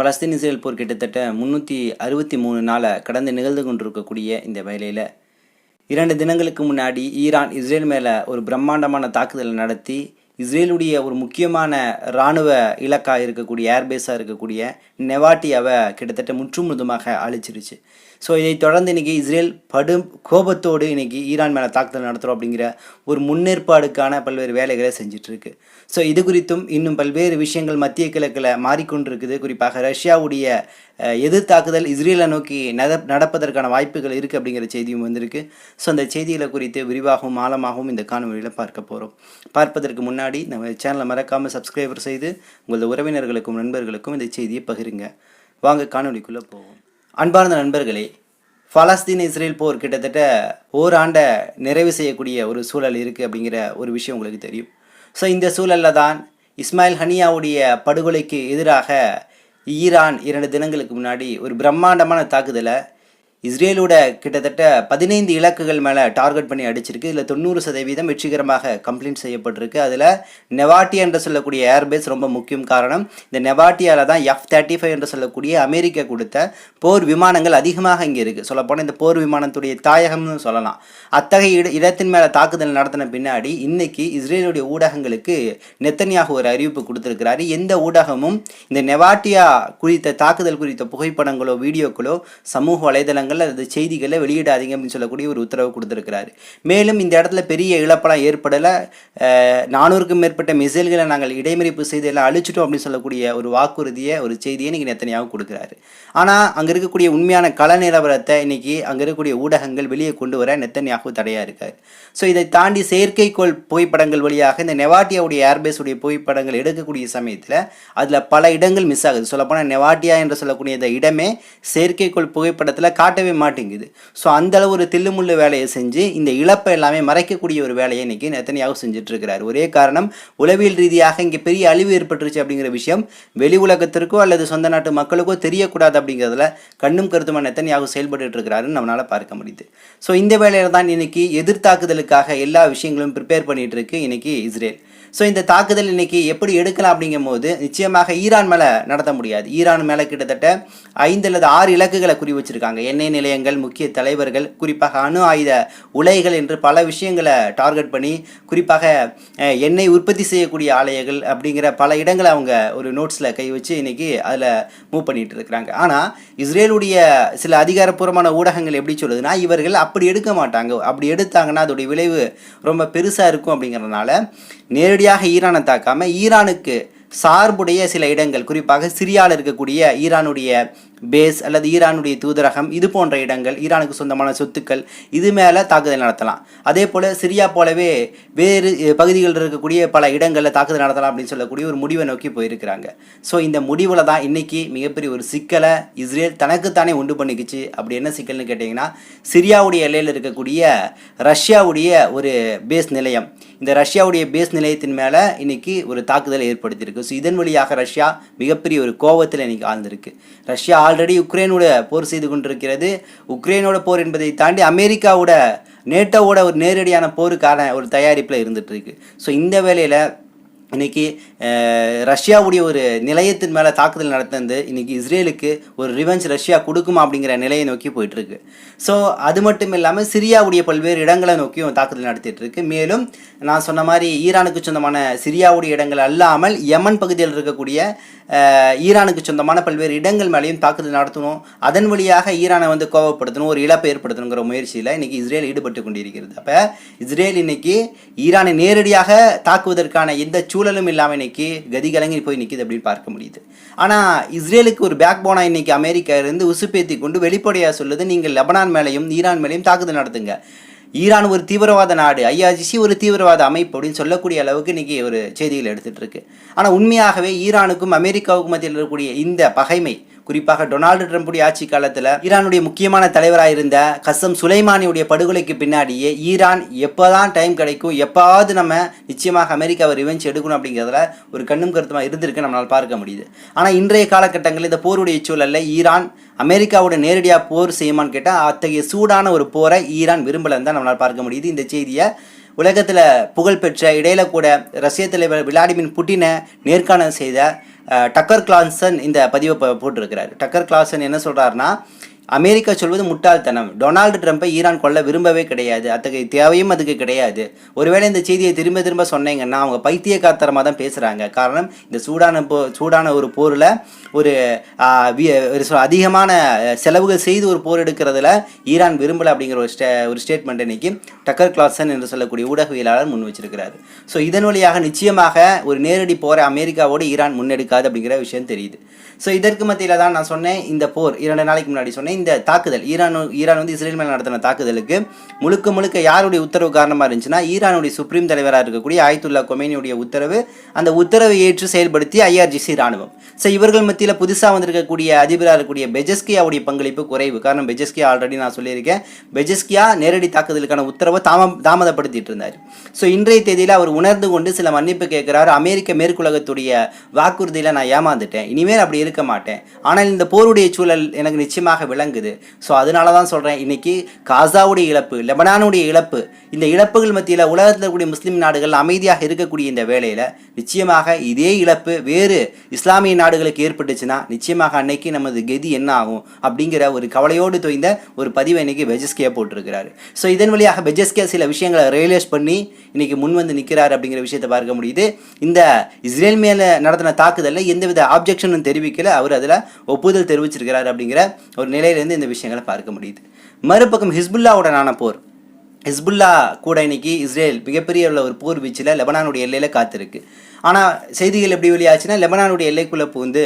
Palestine Israel போர் கிட்டத்தட்ட முந்நூற்றி அறுபத்தி மூணு நாளாக கடந்து நிகழ்ந்து கொண்டிருக்கக்கூடிய இந்த வேலையில் இரண்டு தினங்களுக்கு முன்னாடி ஈரான் இஸ்ரேல் மேலே ஒரு பிரம்மாண்டமான தாக்குதலை நடத்தி இஸ்ரேலுடைய ஒரு முக்கியமான இராணுவ இலக்காக இருக்கக்கூடிய ஏர்பேஸாக இருக்கக்கூடிய நெவாட்டியாவை கிட்டத்தட்ட முற்றுமுழுதுமாக அழிச்சிருச்சு. ஸோ இதை தொடர்ந்து இன்றைக்கி இஸ்ரேல் படும் கோபத்தோடு இன்றைக்கி ஈரான் மேலே தாக்குதல் நடத்துகிறோம் அப்படிங்கிற ஒரு முன்னேற்பாடுக்கான பல்வேறு வேலைகளை செஞ்சிட்ருக்கு. ஸோ இது குறித்தும் இன்னும் பல்வேறு விஷயங்கள் மத்திய கிழக்கில் மாறிக்கொண்டிருக்குது. குறிப்பாக ரஷ்யாவுடைய எதிர் எதிர்த்தாக்குதல் இஸ்ரேலை நோக்கி நட நடப்பதற்கான வாய்ப்புகள் இருக்குது அப்படிங்கிற செய்தியும் வந்திருக்கு. ஸோ அந்த செய்திகளை குறித்து விரிவாகவும் ஆழமாகவும் இந்த காணொலியில் பார்க்க போகிறோம் பார்ப்பதற்கு முன்னாடி நம்ம சேனலை மறக்காமல் சப்ஸ்கிரைபர் செய்து உங்களது உறவினர்களுக்கும் நண்பர்களுக்கும் இந்த செய்தியை பகிருங்க. வாங்க காணொலிக்குள்ளே போவோம். அன்பார்ந்த நண்பர்களே பலஸ்தீன் இஸ்ரேல் போர் கிட்டத்தட்ட ஓராண்டை நிறைவு செய்யக்கூடிய ஒரு சூழல் இருக்குது அப்படிங்கிற ஒரு விஷயம் உங்களுக்கு தெரியும். ஸோ இந்த சூழலில் தான் இஸ்மாயில் ஹனியாவுடைய படுகொலைக்கு எதிராக ஈரான் இரண்டு தினங்களுக்கு முன்னாடி ஒரு பிரம்மாண்டமான தாக்குதலை இஸ்ரேலோட கிட்டத்தட்ட பதினைந்து இலக்குகள் மேலே டார்கெட் பண்ணி அடிச்சிருக்கு. இதில் தொண்ணூறு சதவீதம் வெற்றிகரமாக கம்ப்ளீட் செய்யப்பட்டிருக்கு. அதில் நெவாட்டி என்று சொல்லக்கூடிய ஏர்பேஸ் ரொம்ப முக்கியம் காரணம். இந்த நெவாட்டியால் தான் எஃப் தேர்ட்டி ஃபைவ் என்று சொல்லக்கூடிய அமெரிக்கா கொடுத்த போர் விமானங்கள் அதிகமாக இங்கே இருக்குது சொல்லப்போனால் இந்த போர் விமானத்துடைய தாயகம்னு சொல்லலாம். அத்தகைய இட இடத்தின் மேலே தாக்குதல் நடத்தின பின்னாடி இன்னைக்கு இஸ்ரேலுடைய ஊடகங்களுக்கு நெத்தனியாக ஒரு அறிவிப்பு கொடுத்துருக்கிறாரு. எந்த ஊடகமும் இந்த நெவாட்டியா குறித்த தாக்குதல் குறித்த புகைப்படங்களோ வீடியோக்களோ சமூக வலைதளங்கள் அல்லது செய்திகளை வெளியிடாதீங்க அப்படின்னு சொல்லக்கூடிய ஒரு உத்தரவு கொடுத்துருக்கிறாரு. மேலும் இந்த இடத்துல பெரிய இழப்பெல்லாம் ஏற்படலை. நானூறுக்கும் மேற்பட்ட மிசைல்களை நாங்கள் இடைமறிப்பு செய்து எல்லாம் அழிச்சிட்டோம் அப்படின்னு சொல்லக்கூடிய ஒரு வாக்குறுதியை ஒரு செய்தியை இன்னைக்கு நெத்தனியாக கொடுக்குறாரு. ஆனால் அங்கே இருக்கக்கூடிய உண்மையான கள நிலவரத்தை இன்றைக்கி அங்கே இருக்கக்கூடிய ஊடகங்கள் வெளியே கொண்டு வர நெத்தனியாக தடையாக இருக்கார். ஸோ இதை தாண்டி செயற்கைக்கோள் புகைப்படங்கள் வழியாக இந்த நெவாட்டியாவுடைய ஏர்பேஸுடைய புகைப்படங்கள் எடுக்கக்கூடிய சமயத்தில் அதில் பல இடங்கள் மிஸ் ஆகுது. சொல்லப்போனால் நெவாட்டியா என்று சொல்லக்கூடிய இந்த இடமே செயற்கைக்கோள் புகைப்படத்தில் காட்டவே மாட்டேங்குது. ஸோ அந்த அளவு ஒரு தில்லுமுள்ளு வேலையை செஞ்சு இந்த இழப்பை எல்லாமே மறைக்கக்கூடிய ஒரு வேலையை இன்றைக்கி நெத்தனையாக செஞ்சிட்ருக்கிறார். ஒரே காரணம் உளவியல் ரீதியாக இங்கே பெரிய அழிவு ஏற்பட்டுருச்சு அப்படிங்கிற விஷயம் வெளி உலகத்திற்கோ அல்லது சொந்த நாட்டு மக்களுக்கோ தெரியக்கூடாது அப்படிங்கிறதுல கண்ணும் கருத்துமா நெத்தனையாக செயல்பட்டு இருக்கிறாருன்னு நம்மளால் பார்க்க முடியுது. ஸோ இந்த வேலையில் தான் இன்னைக்கு எதிர்த்தாக்குதலுக்காக எல்லா விஷயங்களும் ப்ரிப்பேர் பண்ணிட்டு இருக்கு இன்னைக்கு இஸ்ரேல். ஸோ இந்த தாக்குதல் இன்னைக்கு எப்படி எடுக்கலாம் அப்படிங்கும் போது நிச்சயமாக ஈரான் மேலே நடத்த முடியாது. ஈரான் மேலே கிட்டத்தட்ட ஐந்து அல்லது ஆறு இலக்குகளை குறி வச்சிருக்காங்க. எண்ணெய் நிலையங்கள் முக்கிய தலைவர்கள் குறிப்பாக அணு ஆயுத உலைகள் என்று பல விஷயங்களை டார்கெட் பண்ணி குறிப்பாக எண்ணெய் உற்பத்தி செய்யக்கூடிய ஆலயங்கள் அப்படிங்கிற பல இடங்களை அவங்க ஒரு நோட்ஸில் கை வச்சு இன்றைக்கி அதில் மூவ் பண்ணிகிட்டு இருக்கிறாங்க. ஆனால் இஸ்ரேலுடைய சில அதிகாரப்பூர்வமான ஊடகங்கள் எப்படி சொல்லுதுன்னா இவர்கள் அப்படி எடுக்க மாட்டாங்க. அப்படி எடுத்தாங்கன்னா அதோடைய விளைவு ரொம்ப பெருசாக இருக்கும் அப்படிங்கிறதுனால நேரடியாக ஈரானை தாக்காமல் ஈரானுக்கு சார்புடைய சில இடங்கள் குறிப்பாக சிரியாவில் இருக்கக்கூடிய ஈரானுடைய பேஸ் அல்லது ஈரானுடைய தூதரகம் இது போன்ற இடங்கள் ஈரானுக்கு சொந்தமான சொத்துக்கள் இது மேலே தாக்குதல் நடத்தலாம். அதே போல் சிரியா போலவே வேறு பகுதிகளில் இருக்கக்கூடிய பல இடங்களில் தாக்குதல் நடத்தலாம் அப்படின்னு சொல்லக்கூடிய ஒரு முடிவை நோக்கி போயிருக்கிறாங்க. ஸோ இந்த முடிவில் தான் இன்னைக்கு மிகப்பெரிய ஒரு சிக்கலை இஸ்ரேல் தனக்குத்தானே உண்டு பண்ணிக்கிச்சு. அப்படி என்ன சிக்கல்னு கேட்டிங்கன்னா சிரியாவுடைய எல்லையில் இருக்கக்கூடிய ரஷ்யாவுடைய ஒரு பேஸ் நிலையம். இந்த ரஷ்யாவுடைய பேஸ் நிலையத்தின் மேலே இன்னைக்கு ஒரு தாக்குதலை ஏற்படுத்தியிருக்கு. ஸோ இதன் வழியாக ரஷ்யா மிகப்பெரிய ஒரு கோவத்தில் இன்னைக்கு ஆழ்ந்திருக்கு. ரஷ்யா ஆல்ரெடி உக்ரைனோட போர் செய்து கொண்டிருக்கிறது. உக்ரைனோட போர் என்பதை தாண்டி அமெரிக்காவோட நேட்டோவோட ஒரு நேரடியான போருக்கான ஒரு தயாரிப்பில் இருந்துகிட்ருக்கு ஸோ இந்த வேளையில் இன்னைக்கு ரஷ்யாவுடைய ஒரு நிலையத்தின் மேலே தாக்குதல் நடந்தது இன்றைக்கி இஸ்ரேலுக்கு ஒரு ரிவெஞ்ச் ரஷ்யா கொடுக்குமா அப்படிங்கிற நிலையை நோக்கி போயிட்டுருக்கு. ஸோ அது மட்டும் இல்லாமல் சிரியாவுடைய பல்வேறு இடங்களை நோக்கியும் தாக்குதல் நடத்திட்டுருக்கு. மேலும் நான் சொன்ன மாதிரி ஈரானுக்கு சொந்தமான சிரியாவுடைய இடங்கள் அல்லாமல் யமன் பகுதியில் இருக்கக்கூடிய ஈரானுக்கு சொந்தமான பல்வேறு இடங்கள் மேலேயும் தாக்குதல் நடத்தணும். அதன் வழியாக ஈரானை வந்து கோவப்படுத்தணும் ஒரு இழப்பை ஏற்படுத்தணுங்கிற முயற்சியில் இன்றைக்கி இஸ்ரேல் ஈடுபட்டு கொண்டிருக்கிறது. அப்போ இஸ்ரேல் இன்னைக்கு ஈரானை நேரடியாக தாக்குவதற்கான எந்த சூழலும் இல்லாமல் இன்னைக்கு கதி கலங்கி போய் நிற்கிது அப்படின்னு பார்க்க முடியுது. ஆனால் இஸ்ரேலுக்கு ஒரு பேக் போனாக இன்னைக்கு அமெரிக்கா இருந்து உசுப்பேத்தி கொண்டு வெளிப்படையாக சொல்லுது நீங்கள் லெபனான் மேலேயும் ஈரான் மேலேயும் தாக்குதல் நடத்துங்க. ஈரான் ஒரு தீவிரவாத நாடு ஐஆர்ஜிசி ஒரு தீவிரவாத அமைப்பு அப்படின்னு சொல்லக்கூடிய அளவுக்கு இன்றைக்கி ஒரு செய்திகள் எடுத்துகிட்டு இருக்கு. ஆனால் உண்மையாகவே ஈரானுக்கும் அமெரிக்காவுக்கும் மத்தியில் இருக்கக்கூடிய இந்த பகைமை குறிப்பாக டொனால்டு ட்ரம்புடைய ஆட்சி காலத்தில் ஈரானுடைய முக்கியமான தலைவராக இருந்த கசம் சுலைமானியுடைய படுகொலைக்கு பின்னாடியே ஈரான் எப்போதான் டைம் கிடைக்கும் எப்பாவது நம்ம நிச்சயமாக அமெரிக்காவை ரிவெஞ்ச் எடுக்கணும் அப்படிங்கிறதுல ஒரு கண்ணும் கருத்துமாக இருந்திருக்கு நம்மளால் பார்க்க முடியுது. ஆனால் இன்றைய காலகட்டங்களில் இந்த போருடைய சூழலில் ஈரான் அமெரிக்காவோட நேரடியாக போர் செய்யுமான்னு கேட்டால் அத்தகைய சூடான ஒரு போரை ஈரான் விரும்பலன்னு தான் நம்மளால் பார்க்க முடியுது. இந்த செய்தியை உலகத்தில் புகழ்பெற்ற இடையில கூட ரஷ்ய தலைவர் விளாடிமிர் புட்டினை நேர்காணல் செய்த டக்கர் கிளான்சன் இந்த பதிவை போட்டிருக்கிறார். டக்கர் கிளான்சன் என்ன சொல்கிறாருன்னா அமெரிக்கா சொல்வது முட்டாள்தனம். டொனால்டு ட்ரம்ப்பை ஈரான் கொல்ல விரும்பவே கிடையாது. அத்தகைய தேவையும் அதுக்கு கிடையாது. ஒருவேளை இந்த செய்தியை திரும்ப திரும்ப சொன்னீங்கன்னா அவங்க பைத்தியக்காரத்தனமாக தான் பேசுகிறாங்க காரணம் இந்த சூடான போ சூடான ஒரு போரில் ஒரு ஒரு அதிகமான செலவுகள் செய்து ஒரு போர் எடுக்கிறதுல ஈரான் விரும்பலை அப்படிங்கிற ஒரு ஸ்டே ஒரு ஸ்டேட்மெண்ட் இன்னைக்கு டக்கர் கிளாசன் என்று சொல்லக்கூடிய ஊடகவியலாளர் முன் வச்சிருக்கிறார். ஸோ இதன் வழியாக நிச்சயமாக ஒரு நேரடி போரை அமெரிக்காவோடு ஈரான் முன்னெடுக்காது அப்படிங்கிற விஷயம் தெரியுது. ஸோ இதற்கு மத்தியில் தான் நான் சொன்னேன் இந்த போர் இரண்டு நாளைக்கு முன்னாடி சொன்னேன் இந்த தாக்குதல் ஈரான் ஈரான் வந்து இஸ்ரேல் மேல் நடத்தின தாக்குதலுக்கு முழுக்க முழுக்க யாருடைய உத்தரவு காரணமாக இருந்துச்சுன்னா ஈரானுடைய சுப்ரீம் தலைவராக இருக்கக்கூடிய ஆயத்துல்லா கொமேனியுடைய உத்தரவு அந்த உத்தரவை ஏற்று செயல்படுத்தி ஐஆர்ஜிசி ராணுவம். ஸோ இவர்கள் மத்தியில் புதுசாக வந்திருக்கக்கூடிய அதிபராக இருக்கக்கூடிய பெஜஸ்கியாவுடைய பங்களிப்பு குறைவு. காரணம் பெஜஸ்கியா ஆல்ரெடி நான் சொல்லியிருக்கேன். பெஜஸ்கியா நேரடி தாக்குதலுக்கான உத்தரவை தாம தாமதப்படுத்திட்டு இருந்தார். ஸோ இன்றைய தேதியில் அவர் உணர்ந்து கொண்டு சில மன்னிப்பு கேட்கிறார். அமெரிக்க மேற்குலகத்துடைய வாக்குறுதியில் நான் ஏமாந்துட்டேன். இனிமேல் அப்படி இருக்க மாட்டேன். ஆனால் இந்த போருடைய சூழல் எனக்கு நிச்சயமாக விளங்குது. ஸோ அதனால தான் சொல்கிறேன் இன்னைக்கு காசாவுடைய இழப்பு லெபனானுடைய இழப்பு இந்த இழப்புகள் மத்தியில் உலகத்தில் இருக்கக்கூடிய முஸ்லீம் நாடுகள் அமைதியாக இருக்கக்கூடிய இந்த வேளையில் நிச்சயமாக இதே இழப்பு வேறு இஸ்லாமிய நாடுகளுக்கு ஏற்பட்டுச்சுன்னா நிச்சயமாக அன்னைக்கு நமது கதி என்ன ஆகும் அப்படிங்கிற ஒரு கவலையோடு தோய்ந்த ஒரு பதிவை இன்னைக்கு பெஜஸ்கியா போட்டிருக்கிறாரு. ஸோ இதன் வழியாக பெஜஸ்கியா சில விஷயங்களை ரியலைஸ் பண்ணி இன்னைக்கு முன் வந்து நிற்கிறார் அப்படிங்கிற விஷயத்தை பார்க்க முடியுது. இந்த இஸ்ரேல் மேலே நடத்தின தாக்குதலில் எந்தவித ஆப்ஜெக்ஷனும் தெரிவிக்கல. அவர் அதில் ஒப்புதல் தெரிவிச்சிருக்கிறார் அப்படிங்கிற ஒரு நிலை நிலையிலேருந்து இந்த விஷயங்களை பார்க்க முடியுது. மறுபக்கம் ஹிஸ்புல்லாவுடனான போர். ஹிஸ்புல்லா கூட இன்னைக்கு இஸ்ரேல் மிகப்பெரிய உள்ள ஒரு போர் வீச்சில் லெபனானுடைய எல்லையில் காத்திருக்கு. ஆனால் செய்திகள் எப்படி வெளியாச்சுன்னா லெபனானுடைய எல்லைக்குள்ளே புகுந்து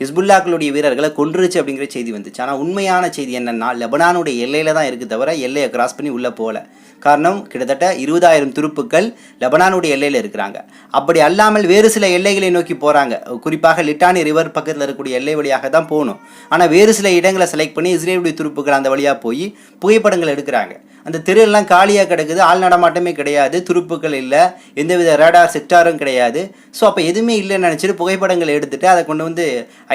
ஹிஸ்புல்லாக்களுடைய வீரர்களை கொன்றுச்சு அப்படிங்கிற செய்தி வந்துச்சு. ஆனால் உண்மையான செய்தி என்னென்னா லெபனானுடைய எல்லையில தான் இருக்குது தவிர எல்லையை கிராஸ் பண்ணி உள்ளே போகல. காரணம் கிட்டத்தட்ட இருபதாயிரம் துருப்புக்கள் லெபனானுடைய எல்லையில் இருக்கிறாங்க. அப்படி அல்லாமல் வேறு சில எல்லைகளை நோக்கி போகிறாங்க குறிப்பாக லிட்டானி ரிவர் பக்கத்தில் இருக்கக்கூடிய எல்லை வழியாக தான் போகணும். ஆனால் வேறு சில இடங்களை செலக்ட் பண்ணி இஸ்ரேலுடைய துருப்புக்கள் அந்த வழியாக போய் புகைப்படங்கள் எடுக்கிறாங்க. அந்த தெருவெல்லாம் காலியாக கிடக்குது ஆள் நடமாட்டமே கிடையாது துருப்புக்கள் இல்லை எந்தவித ரேடார் செக்டாரும் கிடையாது. ஸோ அப்போ எதுவுமே இல்லைன்னு நினச்சிட்டு புகைப்படங்கள் எடுத்துகிட்டு அதை கொண்டு வந்து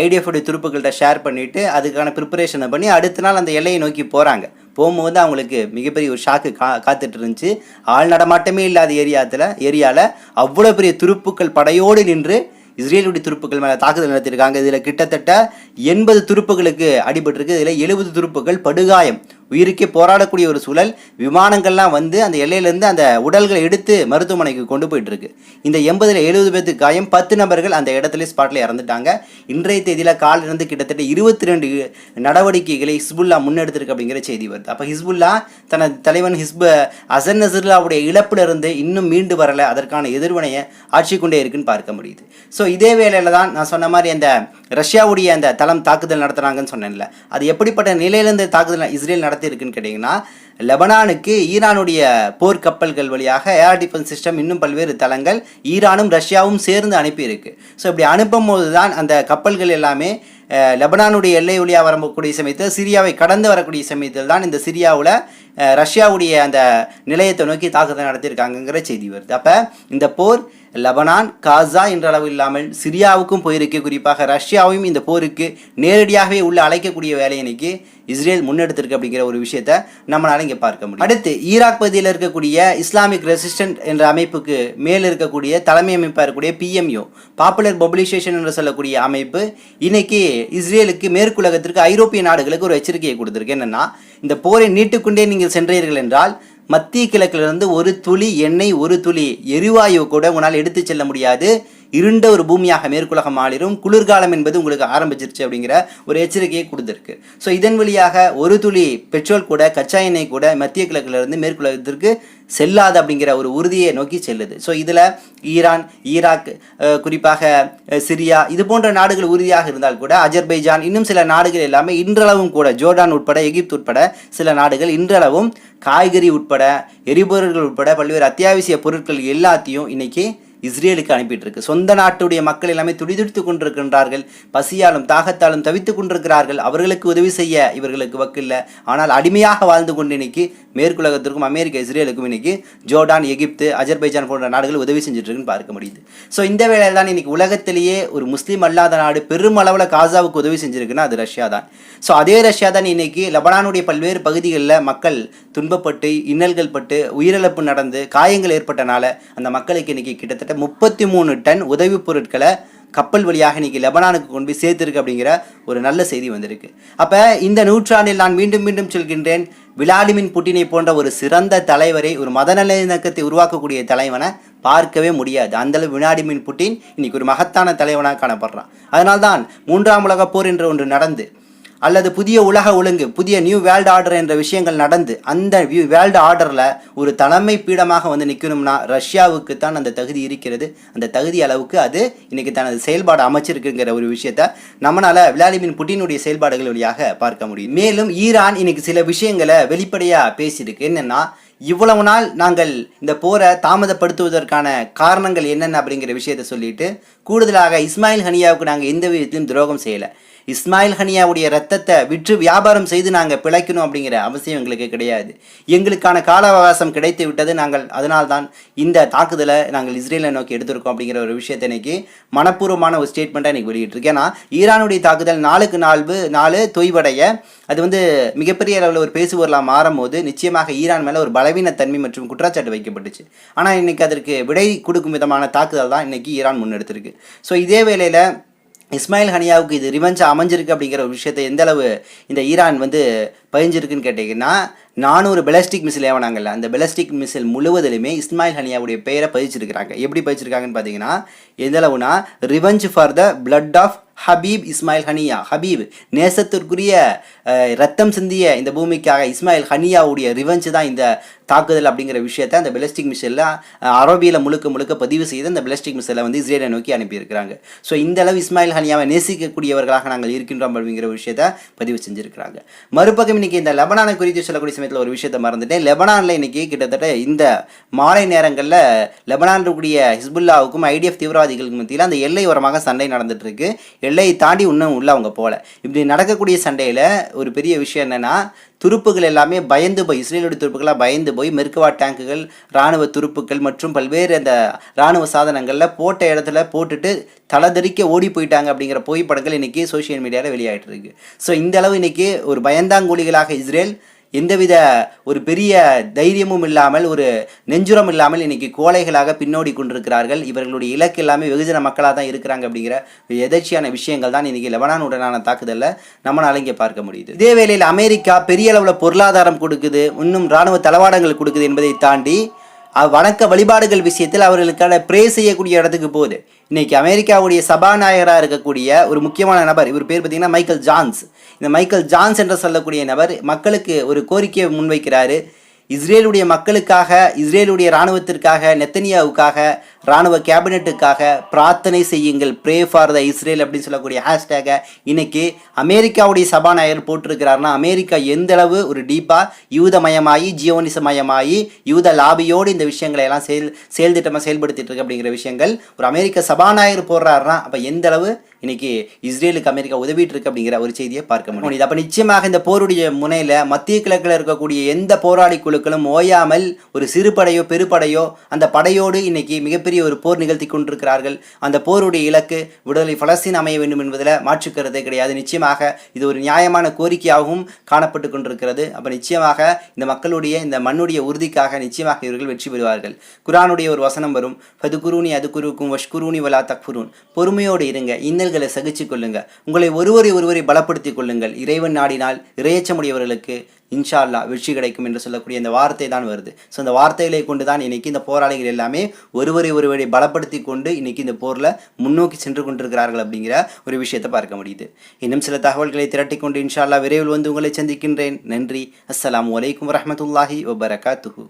IDF உடைய துருப்புகள்கிட்ட ஷேர் பண்ணிவிட்டு அதுக்கான ப்ரிப்பரேஷனை பண்ணி அடுத்த நாள் அந்த எல்லையை நோக்கி போகிறாங்க போகும்போது அவங்களுக்கு மிகப்பெரிய ஒரு ஷாக்கு கா காத்துட்டு இருந்துச்சு. ஆள் நடமாட்டமே இல்லாத ஏரியாத்தில் ஏரியாவில் அவ்வளோ பெரிய துருப்புக்கள் படையோடு நின்று இஸ்ரேலுடைய துருப்புகள் மேலே தாக்குதல் நடத்தியிருக்காங்க. இதில் கிட்டத்தட்ட எண்பது துருப்புகளுக்கு அடிபட்டிருக்கு. இதில் எழுபது துருப்புகள் படுகாயம். உயிருக்கே போராடக்கூடிய ஒரு சூழல் விமானங்கள்லாம் வந்து அந்த எல்லையிலேருந்து அந்த உடல்களை எடுத்து மருத்துவமனைக்கு கொண்டு போயிட்டு இருக்கு இந்த எண்பதில் எழுபது பேத்து காயம் பத்து நபர்கள் அந்த இடத்துல ஸ்பாட்டில் இறந்துட்டாங்க. இன்றைய தேதியில் காலிலிருந்து கிட்டத்தட்ட இருபத்தி ரெண்டு நடவடிக்கைகளை ஹிஸ்புல்லா முன்னெடுத்திருக்கு அப்படிங்கிற செய்தி வருது. அப்போ ஹிஸ்புல்லா தனது தலைவன் ஹிஸ்பு அசன் நசருல்லாவுடைய இழப்பிலிருந்து இன்னும் மீண்டு வரலை. அதற்கான எதிர்வினையை ஆட்சி கொண்டே இருக்குன்னு பார்க்க முடியுது. ஸோ இதே வேளையில தான் நான் சொன்ன மாதிரி அந்த ரஷ்யாவுடைய அந்த தளம் தாக்குதல் நடத்துனாங்கன்னு சொன்னேன்ல. அது எப்படிப்பட்ட நிலையிலேருந்து தாக்குதல் இஸ்ரேல் நடத்தியிருக்குன்னு கேட்டிங்கன்னா லெபனானுக்கு ஈரானுடைய போர் கப்பல்கள் வழியாக ஏர் டிஃபென்ஸ் சிஸ்டம் இன்னும் பல்வேறு தளங்கள் ஈரானும் ரஷ்யாவும் சேர்ந்து அனுப்பியிருக்கு. ஸோ இப்படி அனுப்பும் போது தான் அந்த கப்பல்கள் எல்லாமே லெபனானுடைய எல்லை வழியாக வரக்கூடிய சமயத்தில் சிரியாவை கடந்து வரக்கூடிய சமயத்தில் தான் இந்த சிரியாவில் ரஷ்யாவுடைய அந்த நிலையத்தை நோக்கி தாக்குதல் நடத்தியிருக்காங்கங்கிற செய்தி வருது. அப்போ இந்த போர் லெபனான் காசா என்ற அளவு இல்லாமல் சிரியாவுக்கும் போயிருக்கு. குறிப்பாக ரஷ்யாவையும் இந்த போருக்கு நேரடியாகவே உள்ள அழைக்கக்கூடிய வேலையினைக்கு இஸ்ரேல் முன்னெடுத்திருக்கு அப்படிங்கிற ஒரு விஷயத்த நம்மளால இங்கே பார்க்க முடியும். அடுத்து ஈராக் பகுதியில் இருக்கக்கூடிய இஸ்லாமிக் ரெசிஸ்டன்ட் என்ற அமைப்புக்கு மேல் இருக்கக்கூடிய தலைமை அமைப்பாக இருக்கக்கூடிய பிஎம்யூ பாப்புலர் மொபிலைசேஷன் என்று சொல்லக்கூடிய அமைப்பு இன்னைக்கு இஸ்ரேலுக்கு மேற்குலகத்திற்கு ஐரோப்பிய நாடுகளுக்கு ஒரு எச்சரிக்கையை கொடுத்துருக்கு. என்னன்னா இந்த போரை நீட்டுக்கொண்டே நீங்கள் சென்றீர்கள் என்றால் மத்திய கிழக்கிலிருந்து ஒரு துளி எண்ணெய் ஒரு துளி எரிவாயு கூட உங்களால் எடுத்து செல்ல முடியாது. இருண்ட ஒரு பூமியாக மேற்குலகம் மாறிடும் குளிர்காலம் என்பது உங்களுக்கு ஆரம்பிச்சிருச்சு அப்படிங்கிற ஒரு எச்சரிக்கையை கொடுத்துருக்கு. ஸோ இதன் வழியாக ஒரு துளி பெட்ரோல் கூட கச்சா எண்ணெய் கூட மத்திய கிழக்கிலிருந்து மேற்குலகத்திற்கு செல்லாது அப்படிங்கிற ஒரு உறுதியை நோக்கி செல்லுது. ஸோ இதில் ஈரான் ஈராக் குறிப்பாக சிரியா இது போன்ற நாடுகள் உறுதியாக இருந்தால் கூட அஜர்பைஜான் இன்னும் சில நாடுகள் எல்லாமே இன்றளவும் கூட ஜோர்டான் உட்பட எகிப்து உட்பட சில நாடுகள் இன்றளவும் காய்கறி உட்பட எரிபொருள்கள் உட்பட பல்வேறு அத்தியாவசிய பொருட்கள் எல்லாத்தையும் இன்னைக்கு இஸ்ரேலுக்கு அனுப்பிட்டிருக்கு. சொந்த நாட்டுடைய மக்கள் எல்லாமே துடிதுடித்து கொண்டிருக்கின்றார்கள். பசியாலும் தாகத்தாலும் தவித்துக் கொண்டிருக்கிறார்கள். அவர்களுக்கு உதவி செய்ய இவர்களுக்கு வக்கில்ல ஆனால் அடிமையாக வாழ்ந்து கொண்டு இன்னைக்கு மேற்குலகத்திற்கும் அமெரிக்க இஸ்ரேலுக்கும் இன்னைக்கு ஜோர்டான் எகிப்து அஜர்பைஜான் போன்ற நாடுகள் உதவி செஞ்சுட்ருக்குன்னு பார்க்க முடியுது. ஸோ இந்த வேளையில் தான் இன்னைக்கு உலகத்திலேயே ஒரு முஸ்லீம் அல்லாத நாடு பெருமளவில் காசாவுக்கு உதவி செஞ்சிருக்குன்னா அது ரஷ்யா தான் ஸோ அதே ரஷ்யா தான் இன்னைக்கு லெபனானுடைய பல்வேறு பகுதிகளில் மக்கள் துன்பப்பட்டு இன்னல்கள் பட்டு உயிரிழப்பு நடந்து காயங்கள் ஏற்பட்டனால அந்த மக்களுக்கு இன்னைக்கு கிட்டத்தட்ட முப்பத்தி மூணு டன் உதவிப் பொருட்களை கப்பல் வழியாக இன்றைக்கி லெபனானுக்கு கொண்டு போய் சேர்த்திருக்கு அப்படிங்கிற ஒரு நல்ல செய்தி வந்திருக்கு. அப்போ இந்த நூற்றாண்டில் நான் மீண்டும் மீண்டும் சொல்கின்றேன் விளாடிமின் புட்டினை போன்ற ஒரு சிறந்த தலைவரை ஒரு மதநலக்கத்தை உருவாக்கக்கூடிய தலைவனை பார்க்கவே முடியாது. அந்தளவு விளாடிமின் புட்டின் இன்னைக்கு ஒரு மகத்தான தலைவனாக காணப்படுறான். அதனால்தான் மூன்றாம் உலகப் போர் என்று ஒன்று நடந்து அல்லது புதிய உலக ஒழுங்கு புதிய நியூ வேர்ல்டு ஆர்டர் என்ற விஷயங்கள் நடந்து அந்த வேர்ல்டு ஆர்டரில் ஒரு தலைமை பீடமாக வந்து நிற்கணும்னா ரஷ்யாவுக்கு தான் அந்த தகுதி இருக்கிறது. அந்த தகுதி அளவுக்கு அது இன்றைக்கி தனது செயல்பாடு அமைச்சிருக்குங்கிற ஒரு விஷயத்த நம்மளால் விளாடிமிர் புட்டினுடைய செயல்பாடுகள் வழியாக பார்க்க முடியும். மேலும் ஈரான் இன்னைக்கு சில விஷயங்களை வெளிப்படையாக பேசியிருக்கு. என்னென்னா இவ்வளவு நாள் நாங்கள் இந்த போரை தாமதப்படுத்துவதற்கான காரணங்கள் என்னென்ன அப்படிங்கிற விஷயத்தை சொல்லிட்டு கூடுதலாக இஸ்மாயில் ஹனியாவுக்கு நாங்கள் எந்த விதத்திலும் துரோகம் செய்யலை. இஸ்மாயில் ஹனியாவுடைய ரத்தத்தை விற்று வியாபாரம் செய்து நாங்கள் பிழைக்கணும் அப்படிங்கிற அவசியம் எங்களுக்கு கிடையாது. எங்களுக்கான கால அவகாசம் கிடைத்து விட்டது நாங்கள் அதனால்தான் இந்த தாக்குதலை நாங்கள் இஸ்ரேலை நோக்கி எடுத்திருக்கோம் அப்படிங்கிற ஒரு விஷயத்தை இன்னைக்கு மனப்பூர்வமான ஒரு ஸ்டேட்மெண்ட்டாக இன்னைக்கு வெளியிட்டிருக்கேன் ஏன்னா ஈரானுடைய தாக்குதல் நாளுக்கு நாள் நாலு தொய்வடைய அது வந்து மிகப்பெரிய அளவில் ஒரு பேசுபொருளாக மாறும்போது நிச்சயமாக ஈரான் மேலே ஒரு பலவீனத்தன்மை மற்றும் குற்றச்சாட்டு வைக்கப்பட்டுச்சு. ஆனால் இன்றைக்கி அதற்கு விடை கொடுக்கும் விதமான தாக்குதல் தான் இன்றைக்கி ஈரான் முன்னெடுத்திருக்கு. ஸோ இதே வேளையில் இஸ்மாயில் ஹனியாவுக்கு இது ரிவெஞ்ச் அமைஞ்சிருக்கு அப்படிங்கிற ஒரு விஷயத்தை எந்த அளவு இந்த ஈரான் வந்து பயிஞ்சிருக்குன்னு கேட்டிங்கன்னா நானூறு பெலஸ்டிக் மிசில் ஏவனாங்கல்ல அந்த பெலஸ்டிக் மிசில் முழுவதிலுமே இஸ்மாயில் ஹனியாவுடைய பெயரை பதிச்சிருக்கிறாங்க எப்படி பதிச்சிருக்காங்கன்னு பார்த்தீங்கன்னா எந்த அளவுனா revenge for the blood of Habib Ismail Haniyeh. Habib நேசத்திற்குரிய ரத்தம் சிந்திய இந்த பூமிக்காக இஸ்மாயில் ஹனியாவுடைய ரிவெஞ்ச் தான் இந்த தாக்குதல் அப்படிங்கிற விஷயத்தை அந்த பெலஸ்டிக் மிசைலில் அரபியில் முழுக்க முழுக்க பதிவு செய்து அந்த பெலஸ்டிக் மிசைலை வந்து இஸ்ரேலை நோக்கி அனுப்பியிருக்கிறாங்க. ஸோ இந்த அளவு இஸ்மாயில் ஹனியாவை நேசிக்கக்கூடியவர்களாக நாங்கள் இருக்கின்றோம் அப்படிங்கிற விஷயத்தை பதிவு செஞ்சுருக்கிறாங்க. மறுபக்கம் இன்னைக்கு இந்த லெபனானை குறித்து சொல்லக்கூடிய சமயத்தில் ஒரு விஷயத்தை மறந்துட்டேன். லெபனானில் இன்னைக்கு கிட்டத்தட்ட இந்த மாலை நேரங்களில் லெபனான் இருக்கக்கூடிய ஹிஸ்புல்லாவுக்கும் ஐடிஎஃப் தீவிரவாதிகளுக்கு மத்தியில் அந்த எல்லை ஓரமாக சண்டை நடந்துட்டு இருக்கு எல்லையை தாண்டி இன்னும் உள்ள அவங்க போகல. இப்படி நடக்கக்கூடிய சண்டையில் ஒரு பெரிய விஷயம் என்னென்னா துருப்புகள் எல்லாமே பயந்து போய் இஸ்ரேலுடைய துருப்புகளாக பயந்து போய் மெர்கவா டேங்குகள் இராணுவ துருப்புக்கள் மற்றும் பல்வேறு அந்த இராணுவ சாதனங்களில் போட்ட இடத்துல போட்டுட்டு தலதறிக்க ஓடி போயிட்டாங்க அப்படிங்கிற புகைப்படங்கள் இன்றைக்கி சோஷியல் மீடியாவில் வெளியாகிட்டு இருக்கு. ஸோ இந்த அளவு இன்றைக்கி ஒரு பயந்தாங்கூலிகளாக இஸ்ரேல் எந்தவித ஒரு பெரிய தைரியமும் இல்லாமல் ஒரு நெஞ்சுரம் இல்லாமல் இன்னைக்கு கோழைகளாக பின்னோடி கொண்டிருக்கிறார்கள். இவர்களுடைய இலக்கு எல்லாமே வெகுஜன மக்களாக தான் இருக்கிறாங்க அப்படிங்கிற ஒரு எதர்ச்சியான விஷயங்கள் தான் இன்னைக்கு லெபனான் உடனான தாக்குதலில் நம்மளால் இங்கே பார்க்க முடியுது. இதே வேளையில் அமெரிக்கா பெரிய அளவில் பொருளாதாரம் கொடுக்குது இன்னும் இராணுவ தளவாடங்கள் கொடுக்குது என்பதை தாண்டி வணக்க வழிபாடுகள் விஷயத்தில் அவர்களுக்கான ப்ரே செய்யக்கூடிய இடத்துக்கு போகுது. இன்றைக்கி அமெரிக்காவுடைய சபாநாயகராக இருக்கக்கூடிய ஒரு முக்கியமான நபர் இவர் பேர் பார்த்தீங்கன்னா மைக்கேல் ஜான்ஸ். இந்த மைக்கேல் ஜான்ஸ் என்று சொல்லக்கூடிய நபர் மக்களுக்கு ஒரு கோரிக்கையை முன்வைக்கிறாரு. இஸ்ரேலுடைய மக்களுக்காக இஸ்ரேலுடைய இராணுவத்திற்காக நெத்தனியாவுக்காக ராணுவ கேபினெட்டுக்காக பிரார்த்தனை செய்யுங்கள். ப்ரே ஃபார் த இஸ்ரேல் அப்படின்னு சொல்லக்கூடிய ஹேஷ்டேகை இன்னைக்கு அமெரிக்காவுடைய சபாநாயகர் போட்டிருக்கிறாருன்னா அமெரிக்கா எந்த அளவு ஒரு டீப்பாக யூதமயமாகி ஜியோனிசமயமாகி யூத லாபியோடு இந்த விஷயங்களை எல்லாம் செயல் செயல் திட்டமாக செயல்படுத்திட்டு இருக்கு அப்படிங்கிற விஷயங்கள் ஒரு அமெரிக்க சபாநாயகர் போடுறாருன்னா அப்போ எந்த அளவு இன்னைக்கு இஸ்ரேலுக்கு அமெரிக்கா உதவிட்டு இருக்கு அப்படிங்கிற ஒரு செய்தியை பார்க்க முடியும். அப்போ நிச்சயமாக இந்த போருடைய முனையில் மத்திய கிழக்கில் இருக்கக்கூடிய எந்த போராளி குழுக்களும் ஓயாமல் ஒரு சிறு படையோ பெருப்படையோ அந்த படையோடு இன்னைக்கு மிகப்பெரிய ஒரு போர் நிகழ்த்தி கொண்டிருக்கிறார்கள். அந்த போருடைய இலக்கு விடுதலை பலஸ்தீன் அமைய வேண்டும் என்பதில் மாற்றுக்கிறது கிடையாது. நிச்சயமாக இது ஒரு நியாயமான கோரிக்கையாகவும் காணப்பட்டு கொண்டிருக்கிறது. அப்போ நிச்சயமாக இந்த மக்களுடைய இந்த மண்ணுடைய உறுதிக்காக நிச்சயமாக இவர்கள் வெற்றி பெறுவார்கள். குரானுடைய ஒரு வசனம் வரும். பது குருனி அது குருக்கும் வஷ்குருனி வலா தக்ஃபுரூன். பொறுமையோடு இருங்க. இன்னல்களை சகிச்சு கொள்ளுங்க. உங்களை ஒருவரை ஒருவரை பலப்படுத்திக் கொள்ளுங்கள். இறைவன் நாடினால் இறையச்சமுடையவர்களுக்கு இன்ஷா அல்லாஹ் வெற்றி கிடைக்கும் என்று சொல்லக்கூடிய இந்த வார்த்தை தான் வருது. ஸோ இந்த வார்த்தைகளை கொண்டு தான் இன்னைக்கு இந்த போராளிகள் எல்லாமே ஒருவரை ஒருவரை பலப்படுத்தி கொண்டு இன்னைக்கு இந்த போரில் முன்னோக்கி சென்று கொண்டிருக்கிறார்கள் அப்படிங்கிற ஒரு விஷயத்தை பார்க்க முடியுது. இன்னும் சில தகவல்களை திரட்டிக்கொண்டு இன்ஷா அல்லா விரைவில் வந்து உங்களை சந்திக்கின்றேன். நன்றி. அஸ்லாம் வலைக்கம் வரமத்துல்லாஹி வபரகாத்துஹூ.